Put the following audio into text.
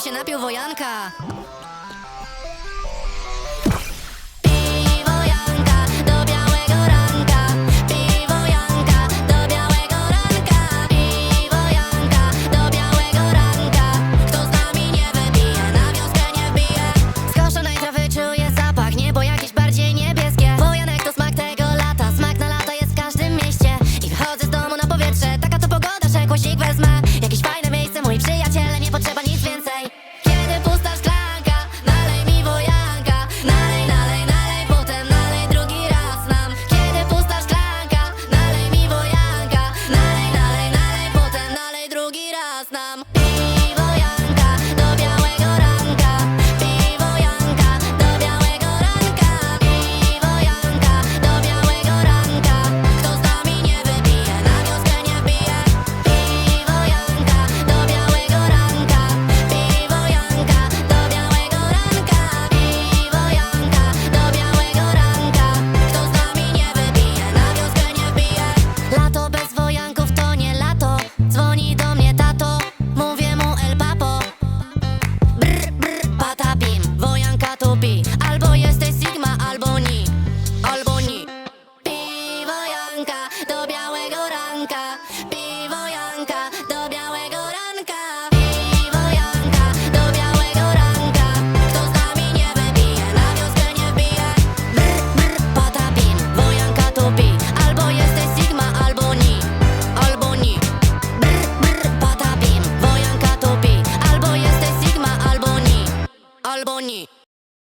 się napił wojanka. Welcome. Albo jesteś Sigma, albo ni. Albo ni. Piwo Janka do białego ranka. Piwo Janka do białego ranka. Piwo Janka do białego ranka. Kto z nami nie wybije, na wioskę nie wbije. Brr, brr, patapin, wojanka to Albo jesteś Sigma, albo ni. Albo ni. Brr, brr, patapin, wojanka to Albo jesteś Sigma, albo ni. Albo ni.